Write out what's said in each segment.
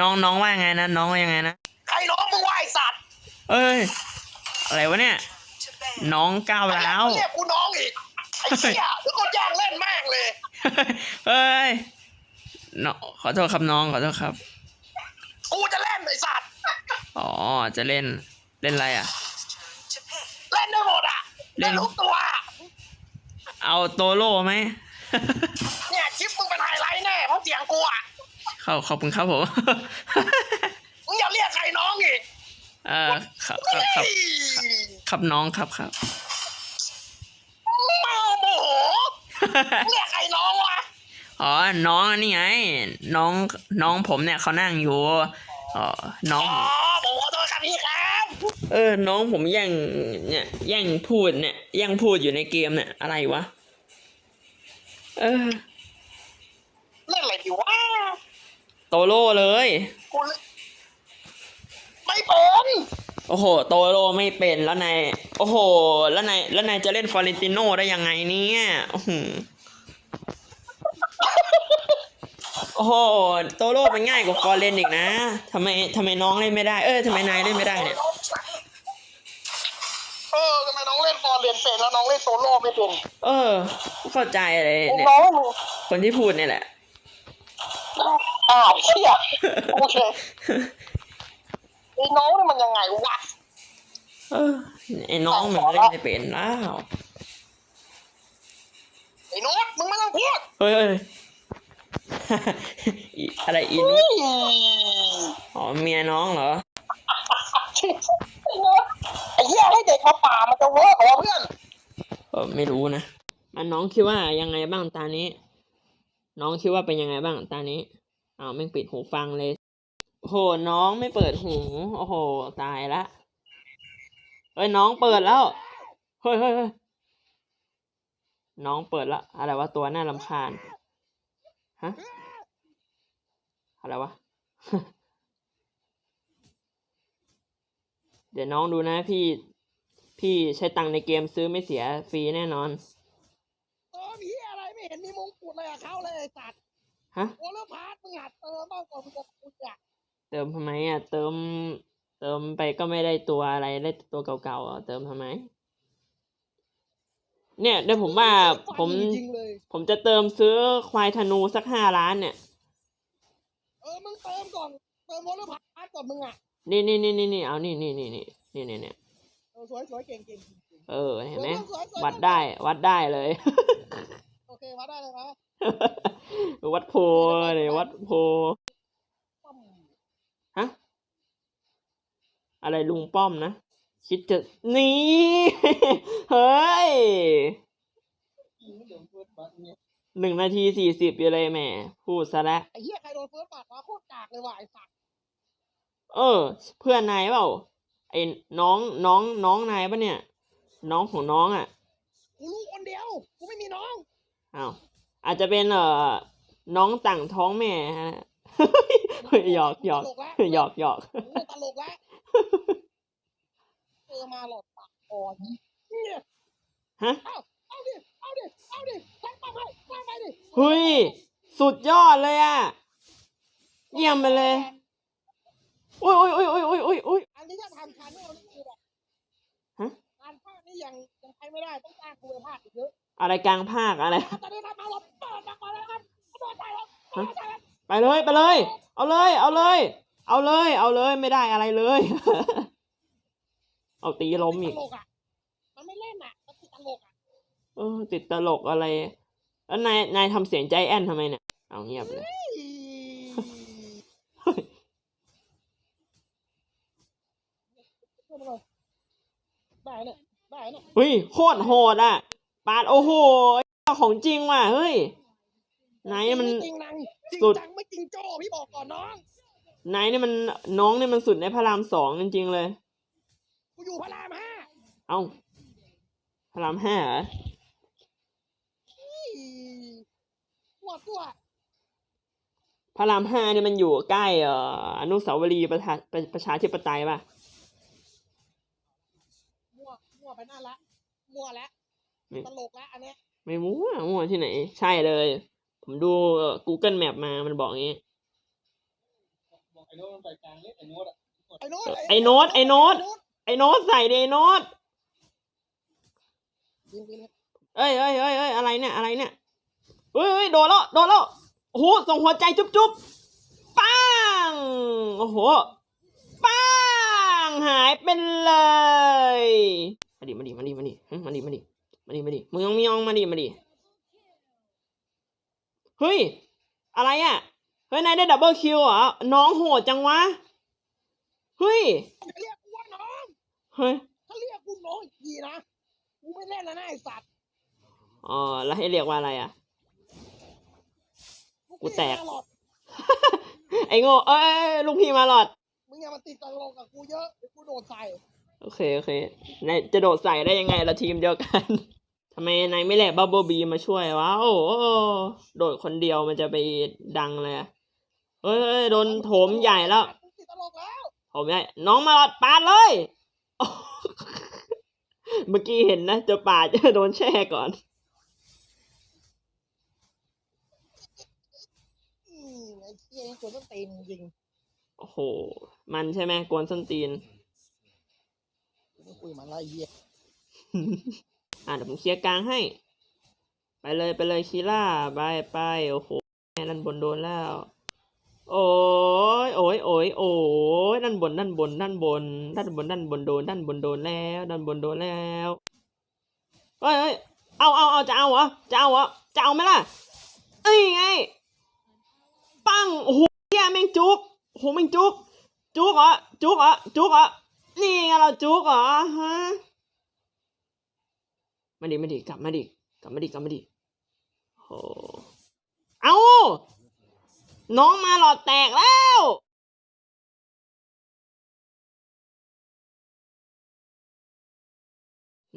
น้องน้องว่าไงนะน้องว่ายังไงนะใครน้องมึงว่าไอสัตว์เอ้ยอะไรวะเนี่ย น้องก้าวร้าวเรียกกูน้องอีกไอ้เหี้ยเดี๋ยวก็แย่งเล่นแม่งเลยเฮ้ยน้องขอโทษครับน้องขอโทษครับ กูจะเล่นไอสัตว์อ๋อจะเล่นเล่นอะไรอะ เล่นได้หมดอะเล่เล่นนทุกตัว เอาโตโร่ไหมเนี่ยคลิปมึงเป็นไฮไลท์แน่เพราะเสียงกูอะ ขอบขอบคุณครับผมมึงอย่าเรียกใครน้องอีกเออครับครับครับเฮ้ยครับน้องครับครับเมาโมโหมึงเรียกใครน้องวะอ๋อ น้องนี่ไง น้องน้องผมเนี่ยเขานั่งอยู่อ๋อน้องอ๋อผมขอโทษครับพี่ครับ เออ น้องผมแย่งเนี่ยแย่งพูดเนี่ยแย่งพูดอยู่ในเกมเนี่ยอะไรวะ เออ เล่นอะไรดีวะ โตโร่เลย กูเล่นไม่เป็นโอ้โห โตโร่ไม่เป็นแล้วนายโอ้โห แล้วนายแล้วนายจะเล่นฟอร์เรนติโนได้ยังไงเนี่ยอื้อหือโอ้โห โตโร่มันง่ายกว่าฟอร์เรนอีกนะทำไมทำไมน้องเล่นไม่ได้ เออทำไมนายเล่นไม่ได้เนี่ยเออทำไมน้องเล่นฟอร์เรียนเป็นแล้วน้องเล่นโซโล่ไม่เป็น เออไม่เข้าใจเลยมึงเนี่ยน้องมึงคนที่พูดเนี่ยแหละ อ้าวเชี่ยโอเคไอ้น้องนี่มันยังไงวะเออไอ้น้องมันเล่นไม่เป็นแล้วไอ้โน้ตมึงไม่ต้องพูดเฮ้ยเฮ้ยอีอะไรอีนุชอ๋อเมียน้องเหรอไอ้โน้ตไอ้เหี้ยให้เด็กมาป่ามันจะเวิร์กเหรอเพื่อนเออไม่รู้นะมันน้องคิดว่ายังไงบ้างตานี้ น้องคิดว่าเป็นยังไงบ้างตานี้ อ้าวแม่งปิดหูฟังเลยโหน้องไม่เปิดหู โอ้โห ตายละเฮ้ยน้องเปิดแล้วเฮ้ยเฮ้ยน้องเปิดละอะไรวะตัวน่ารำคาญฮะอะไรวะเดี๋ยวน้องดูนะพี่ พี่ใช้ตังค์ในเกมซื้อไม่เสียฟรีแน่นอนเติมเหี้ยอะไรไม่เห็นมีมงกุฎเลยอะเขาเลยสัตว์ ฮะโอเลอร์พาร์ทมึงหัดเติมบ้างก่อนมึงจะคุยอะเติมทำไมอะ เติม เติมไปก็ไม่ได้ตัวอะไรได้ตัวเก่าๆอะเติมทำไม เนี่ยเดี๋ยวผมว่าผม จริงๆเลย ผมจะเติมซื้อควายธนูสักห้าล้านเนี่ย เออมึงเติมก่อนเติมโอเลอร์พาร์ทก่อนมึงอะนี่นี่นี่นี่นี่เอานี่นี่นี่นี่นี่นี่นี่เออสวยสวยเก่งเก่งเก่งเก่งเออเห็นไหมสวยสวยวัดได้วัดได้เลย โอเควัดได้เลยนะ วัดโพเลยวัดโพป้อมฮะอะไรลุงป้อมนะคิดจะนี่เฮ้ยยิงไม่เหลืองเฟิร์สบัตเนี่ยหนึ่งนาทีสี่สิบอยู่เลยแหม่ พูดซะแล้วไอ้เหี้ยใครโดนเฟิร์สบัตวะโคตรกากเลยว่ะไอ้สัตว์เออ เพื่อนนายเปล่าไอ้น้องน้องน้องนายปะเนี่ย น้องของน้องอะกูรู้คนเดียวกูไม่มีน้องอ้าว อาจจะเป็นเอ่อน้องต่างท้องแม่ฮะเฮ้ยหยอกหยอกหยอกหยอกกูตลกแล้วเจอมาหลอดปากอ่อนเนี่ยฮะเอาเอาดิเอาดิเอาดิทั้งปากไปปากไปดิเฮ้ยสุดยอดเลยอะเยี่ยมไปเลยโอ้ยโอ้ยโอ้ยโอ้ยโอ้ยโอ้ยโอ้ยอันนี้ถ้าทำทันไม่เอานี่กูแบบฮะการภาคนี่ยังยังใช้ไม่ได้ต้องสร้างคุณภาพอีกเยอะ อะไรกลางภาคอะไรตอนนี้ทำมาหลอดเปิดมาก่อนแล้วครับเปิดไปแล้วเปิดไปแล้วไปเลยไปเลย เอาเลย เอาเลย เอาเลย เอาเลยไม่ได้อะไรเลย เอาตีล้มอีกตลกอะมันไม่เล่นอะมันติดตลกอะเออติดตลกอะไรแล้วนายนายทำเสียงใจแอนทำไมเนี่ยเอาเงียบเลยได้เนี่ยได้เนี่ยเฮ้ยโคตรโหดอะ ปาดโอ้โหของจริงว่ะเฮ้ยนายนี่มัน จริงนังจริงสุดจังไม่จริงโจ้พี่บอกก่อนน้องนายนี่มันน้องนี่มันสุดในพระรามสองจริงๆเลย กูอยู่พระรามห้าเอ้าพระรามห้าเหรอตัวตัวพระรามห้านี่มันอยู่ใกล้เอ่ออนุสาวรีย์ประชาประประชาธิปไตยป่ะมั่วมั่วไปนั่นละมั่วแล้วไม่ ตลกแล้วอันเนี้ยไม่มั่วมั่วที่ไหน ใช่เลย ผมดูเอ่อ Google Map มามันบอกงี้ บอกไอ้โน้ตมันไปกลางเล่นไอ้โน้ตอะไอ้โน้ตไอ้โน้ตไอ้โน้ตไอ้โน้ตใส่ดิไอ้โน้ตยิงไปเลยเอ้ยเอ้ยเอ้ยเอ้ยอะไรเนี่ยอะไรเนี่ยเฮ้ยเฮ้ยโดนแล้วโดนแล้วโอ้โหส่งหัวใจจุ๊บจุ๊บปังโอ้โหปังหายเป็นเลยมาดิมาดิมาดิมาดิหึมาดิมาดิ มาดิมาดิมึงยองมียองมาดิมาดิเฮ้ย อะไรอะ เฮ้ย นายได้ดับเบิลคิวเหรอ น้องโหดจังวะ เฮ้ยอย่าเรียกกูว่าน้อง เฮ้ย ถ้าเรียกกูน้องอีกทีนะ กูไม่เล่นแล้วนะไอ้สัตว์ อ๋อ แล้วให้เรียกว่าอะไรอะ กูแตกหรอกไอ้โง่ เอ้ยลูกพี่มาหลอด มึงอย่ามาติดตลกกับกูเยอะเดี๋ยวกูโดดใส่ โอเค โอเค นายจะโดดใส่ได้ยังไงเราทีมเดียวกันทำไมนายไม่แลกบับเบิลบีมาช่วยวะ โอ้โหโดดคนเดียวมันจะไปดังเลยอะเฮ้ยเฮ้ยโดนโถมใหญ่แล้วกูติดตลกแล้วโถมใหญ่น้องมาหลอดปาดเลยโอ้เมื่อกี้เห็นนะจะปาดจะโดนแช่ก่อนอืมไอ้เหี้ยนี่ตัวต้นตีนจริงโอ้โห มันใช่ไหมกวนส้นตีนกูไม่คุยมันละไอ้เหี้ย อะเดี๋ยวผมเคลียร์กลางให้ ไปเลยไปเลยคีล่าไปไปโอ้โหแม่นั่นบนโดนแล้ว โอ้ยโอ้ยโอ้ยโอ้ยด้านบนด้านบนด้านบนด้านบนด้านบนโดนด้านบนโดนแล้วด้านบนโดนแล้วเฮ้ยเฮ้ยเอาเอาเอาจะเอาเหรอจะเอาเหรอจะเอาไหมล่ะเอ้ยไงปังโอ้โหเฮียแม่งจุกโอ้โหแม่งจุกจุกเหรอจุกเหรอจุกเหรอนี่ไงเราจุกเหรอฮะ มาดิมาดิกลับมาดิกลับมาดิกลับมาดิโอ้เอาน้องมาหลอดแตกแล้ว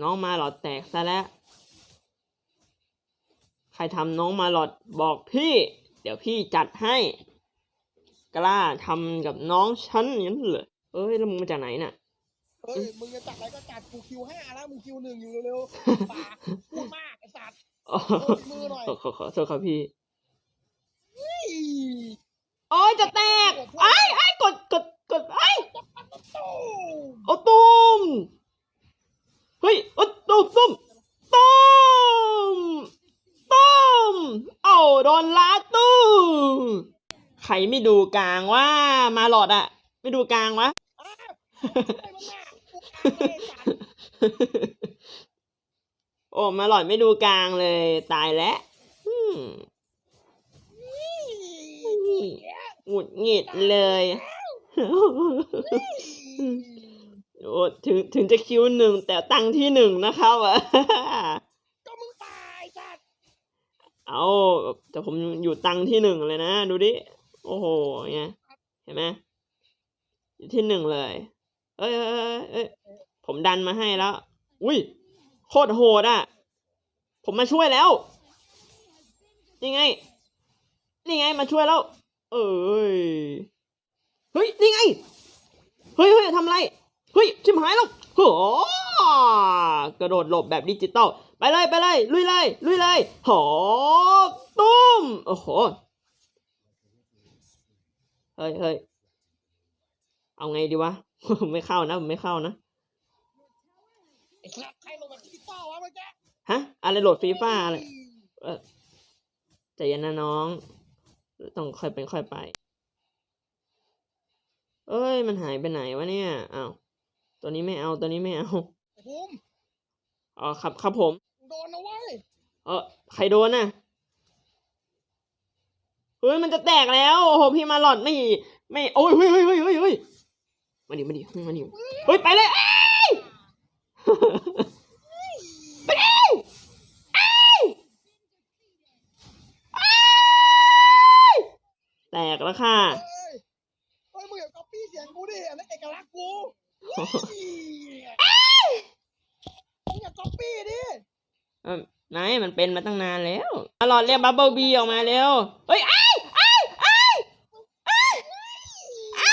น้องมาหลอดแตกซะแล้ว ใครทำน้องมาหลอดบอกพี่ เดี๋ยวพี่จัดให้ กล้าทำกับน้องฉันอย่างนั้นเหรอเอ้ยแล้วมึงมาจากไหนน่ะ เฮ้ยมึงจะจัดอะไรก็จัดกูคิวห้าแล้วมึงคิวหนึ่งอยู่เร็วๆปากพูดมากไอ้สัตว์อ๋อโดนมือหน่อยขอขอขอโทษครับพี่เฮ้ยโอ้ยจะแตกไอ้ไอ้ยกดกดกดไอ้ยตู้โอ้ตุ้มเฮ้ยโอ้ตุ้มตุ้มตุ้มตุ้มเอ้าโดนลาตุ้มใครไม่ดูกลางว่ามาหลอดอะไม่ดูกลางวะ โอ้มาหลอดไม่ดูกลางเลย ตายแล้วอืมนี่หงุดหงิดเลยโอ้ถึงถึงจะคิวหนึ่งแต่ตั้งที่หนึ่งนะครับก็มึงตายสัตว์เอาแต่ผมอยู่ตังที่หนึ่งเลยนะ ดูดิ โอ้โหไงเห็นไหมอยู่ที่หนึ่งเลย เอ้ยเอ้ยเอ้ยเอ้ย ผมดันมาให้แล้ว อุ้ยโคตรโหดอะ ผมมาช่วยแล้ว นี่ไง นี่ไงมาช่วยแล้ว เอ้ย เฮ้ย นี่ไง เฮ้ยเฮ้ยทำอะไร เฮ้ย ชิมหายแล้วโหกระโดดหลบแบบดิจิตอล ไปเลยไปเลย ลุยเลย ลุยเลยโหตุ้ม โอ้โห เฮ้ยเฮ้ยเอาไงดีวะ ไม่เข้านะ ไม่เข้านะ ไอ้สัตว์ใครลงมาที่เป้าวะเมื่อกี้ฮะ อะไรโหลดฟีฟ่าอะไรเออใจเย็นนะน้อง ต้องค่อยเป็นค่อยไป เอ้ย มันหายไปไหนวะเนี่ยอ้าวตัวนี้ไม่เอา ตัวนี้ไม่เอา ไอ้ภูมิอ๋อครับ ครับผมมึงโดนนะเว้ยเออใครโดนน่ะเฮ้ย มันจะแตกแล้ว โอ้โห พี่มาหลอดไม่ ไม่ โอ้ยเฮ้ยเฮ้ยเฮ้ยเฮ้ยเฮ้ยมาดิมาดิมาดิเฮ้ย ไปเลยเอ้ยไปเอ้ยเอ้ยเอ้ยแตกแล้วค่ะ เฮ้ยเฮ้ยมึงอย่าก๊อปปี้เสียงกูดิอันนั้นเอกลักษณ์กูมึงอย่าก๊อปปี้ดิ เออนายมันเป็นมา ตั้งนานแล้วมาหลอดเรียกบับเบิลบีออกมาเร็วเฮ้ยไอ้ไอ้ไอ้ไอ้ไอ้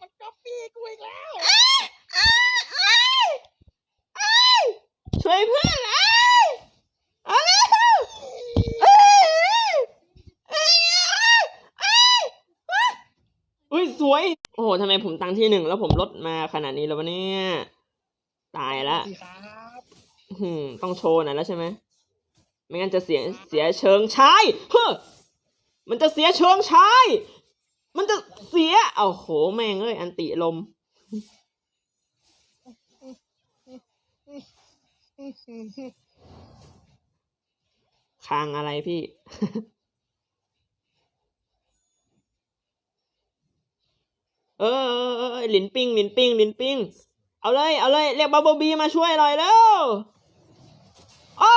มันก๊อปปี้กูอีกแล้วช่วยเพื่อนไอ้เอาเร็วเอ้ยเอ้ยเอ้ยเอ้ยฮ้ยสวย โอ้โหทำไมผมตังที่หนึ่งแล้วผมลดมาขนาดนี้แล้ววะเนี่ยตายละสิครับอื้อหือต้องโชว์หน่อยแล้วใช่ไหม ไม่งั้นจะเสียเสียเชิงชายเฮ้อมันจะเสียเชิงชายมันจะเสียเอาโหแม่งเอ้ยอันติลม คางอะไรพี่เออหลินปิ้งหลินปิ้งหลินปิ้ง เอาเลย เอาเลย เรียกบับเบิลบีมาช่วยหน่อยแล้วอ้า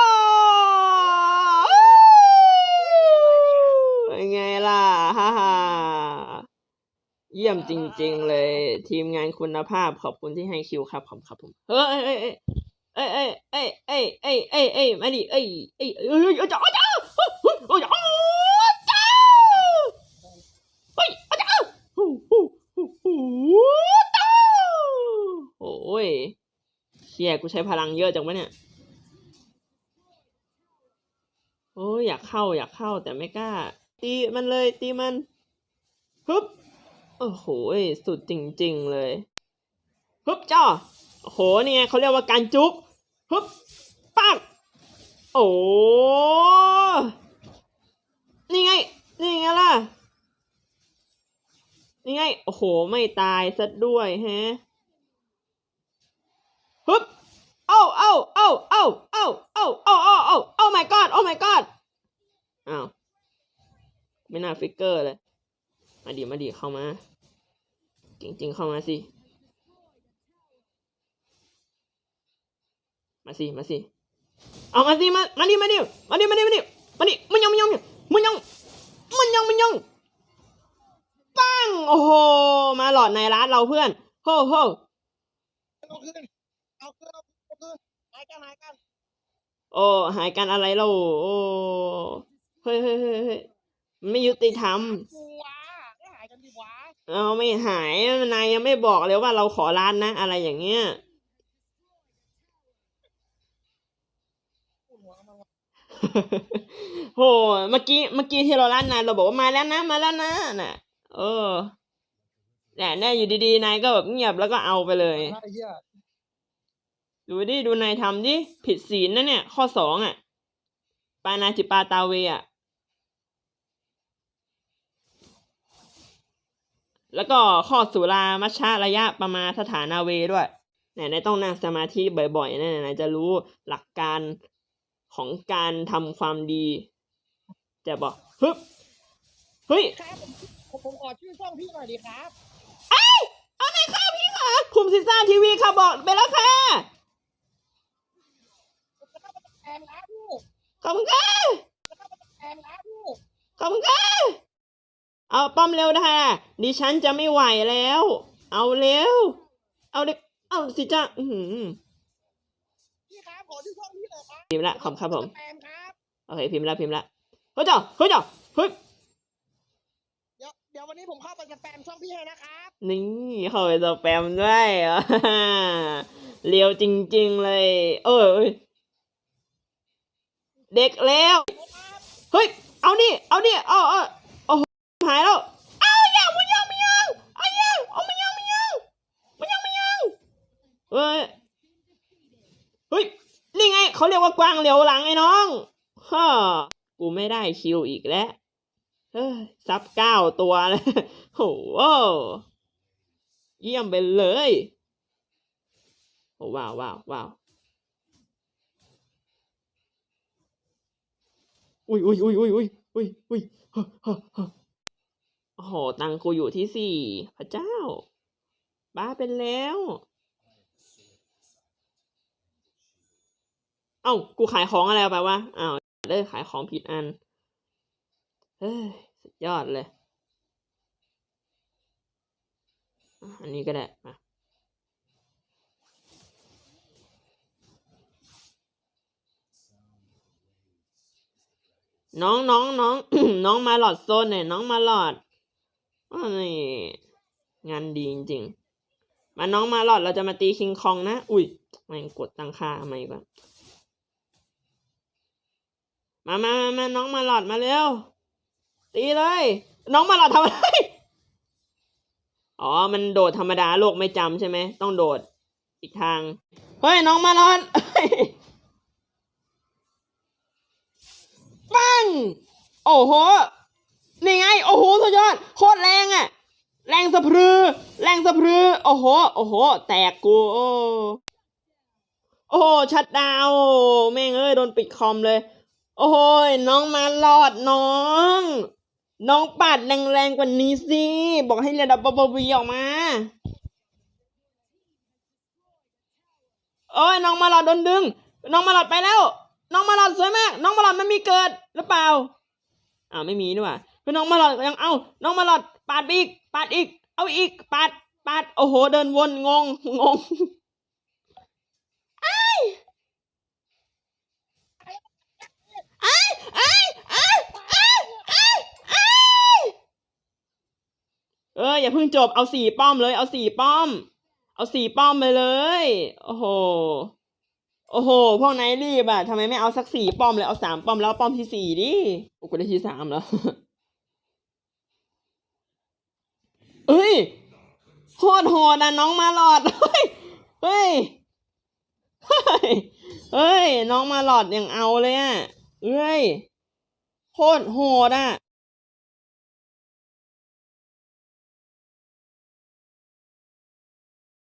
วเป็นไงล่ะ ฮ่าฮ่า เยี่ยมจริง ๆ เลย ทีมงานคุณภาพขอบคุณที่ให้คิวครับขอบคุณครับผมเฮ้ยเอ้ยเอ้ยเอ้ยเอ้ยเอ้ยเอ้ยเอ้ยเอ้ยมาดิเอ้ยเอ้ยเอ้ยเอ้ยเอ้ยจ้าจ้าเฮ้ยเฮ้ยเฮ้ยจ้าจ้าเฮ้ยจ้าฮู้ฮู้ฮู้ฮู้จ้าโอ้ยเชี่ยกูใช้พลังเยอะจังวะเนี่ยโอ้ยอยากเข้าอยากเข้าแต่ไม่กล้า ตีมันเลยตีมันฮึบ โอ้โหสุดจริง ๆ เลยฮึบจ้าโอ้โหนี่ไงเขาเรียกว่าการจุ๊บฮึบปักโอ้นี่ไง นี่ไงล่ะ นี่ไง โอ้โห ไม่ตายซะด้วยฮะฮึบเอ้าเอ้าเอ้าเอ้าเอ้าเอ้าเอ้าเอ้าเอ้าโอ้ my god โอ้ my god อ้าว ไม่น่าฟิกเกอร์เลย มาดิมาดิเข้ามา จริง ๆ เข้ามาสิ มาสิ มาสิ เอามาสิ มา มาดิมาดิมาดิมาดิมาดิมาดิมันยังมันยังมันยังมันยังมันยังปังโอ้โห มาหลอดในร้านเราเพื่อนโฮโฮเอาขึ้นเอาขึ้นเอาขึ้นหายกันหายกัน โอ้หายกันอะไรเราโอ้เฮ้ยเฮ้ยเฮ้ยเฮ้ยมันไม่ยุติธรรม เราไม่หายนายยังไม่บอกเลยว่าเราขอร้านนะ อะไรอย่างเงี้ยโห เมื่อกี้เมื่อกี้ที่เราร้านนายเราบอกว่ามาแล้วนะมาแล้วนะน่ะ เออแต่แน่อยู่ดีๆนายก็แบบเงียบแล้วก็เอาไปเลยไอ้เหี้ยดูดิดูนายทำดิผิดศีลนะเนี่ย ข้อสองอะ ปานาจิปาตาเวอะ แล้วก็ข้อสุรามัชชะระยะประมาสถานาเวด้วยเนี่ยนายต้องนั่งสมาธิบ่อยๆนะนายจะรู้หลักการของการทำความดีจะบอกฮึบเฮ้ยครับผมผมขอชื่อช่องพี่หน่อยดีครับเอาไหนค่ะพี่ค่ะคุมซิซ่าทีวีค่ะบอกไปแล้วค่ะแทนแล้วลูกขอบคุณค่ะแทนแล้วลูกขอบคุณค่ะ เอาป้อมเร็วนะคะดิฉันจะไม่ไหวแล้ว เอาเร็ว เอาเด็กเอาสิจ้าอือหือพี่ครับขอชื่อช่องพี่หน่อยครับพิมพ์ละขอบคุณครับผมแฟนครับโอเคพิมพ์ละพิมพ์ละเฮ้ยจ้าเฮ้ยจ้าเฮ้ยเดี๋ยวเดี๋ยววันนี้ผมเข้าไปสแปมช่องพี่ให้นะครับนี่เข้าไปสแปมด้วยอะเร็วจริง ๆ เลย เออเอ้ยเด็กแล้วเฮ้ยเอานี่เอานี่เอาเอาโอ้โหายแล้วเอาอย่ามันยังมันยังเอาย่าเอามันยังมันยังมันยังมันยังเฮ้ยเฮ้ยนี่ไงเขาเรียกว่ากวางเหลียวหลังไอ้น้องฮ่ากูไม่ได้คิวอีกแล้วเฮ้ยซับเก้าตัวเลยโหเยี่ยมไปเลยโอ้ว้าวว้าวว้าวอุ้ยอุ้ยอุ้ยอุ้ยอุ้ยอุ้ยอุ้ยฮะฮะฮะ โอ้โห ตังค์กูอยู่ที่สี่ พระเจ้า บ้าเป็นแล้ว เอ้า กูขายของอะไรไปวะอ้าวเลยขายของผิดอัน เฮ้ย สุดยอดเลย อันนี้ก็ได้มาน้องน้องน้องน้องมาหลอดโซนหน่อยน้องมาหลอด นี่งานดีจริงๆ มาน้องมาหลอดเราจะมาตีคิงคองนะ อุ้ยแม่งกดตั้งค่าทำไมบ้างมามามามาน้องมาหลอดมาเร็ว ตีเลย น้องมาหลอดทำอะไร อ๋อ มันโดดธรรมดาโลกไม่จำใช่ไหม ต้องโดดอีกทาง เฮ้ย น้องมาหลอนเฮ้ยปังโอ้โห นี่ไง โอ้โหสุดยอด โคตรแรงอะแรงสะพรือ แรงสะพรือ โอ้โห โอ้โห แตกกู โอ้โห ชัดดาวแม่งเอ้ย โดนปิดคอมเลย โอ้โหยน้องมาหลอดน้อง น้องปัดแรงๆกว่านี้สิ บอกให้เรียนดับเบิลบีออกมา โอ้ย น้องมาหลอดโดนดึง น้องมาหลอดไปแล้ว น้องมาหลอดสวยมาก น้องมาหลอดมันมีเกิดหรือเปล่า อ้าวไม่มีนี่หว่า คือน้องมาหลอดยังเอาน้องมาหลอดปาดไปอีก ปาดอีก เอาอีก ปาด ปาด โอ้โห เดินวนงง งงเอออย่าเพิ่งจบ เอาสี่ป้อมเลย เอาสี่ป้อม เอาสี่ป้อมไปเลย โอ้โห โอ้โห พวกนายรีบอะทำไมไม่เอาสักสี่ป้อมเลย เอาสามป้อมแล้วเอาป้อมที่สี่ดิ โอ้กูได้ที่สามแล้ว เอ้ยโคตรโหดอะน้องมาหลอดเฮ้ยเฮ้ยเฮ้ยเฮ้ยน้องมาหลอดยังเอาเลยอะเอ้ยโคตรโหดอะ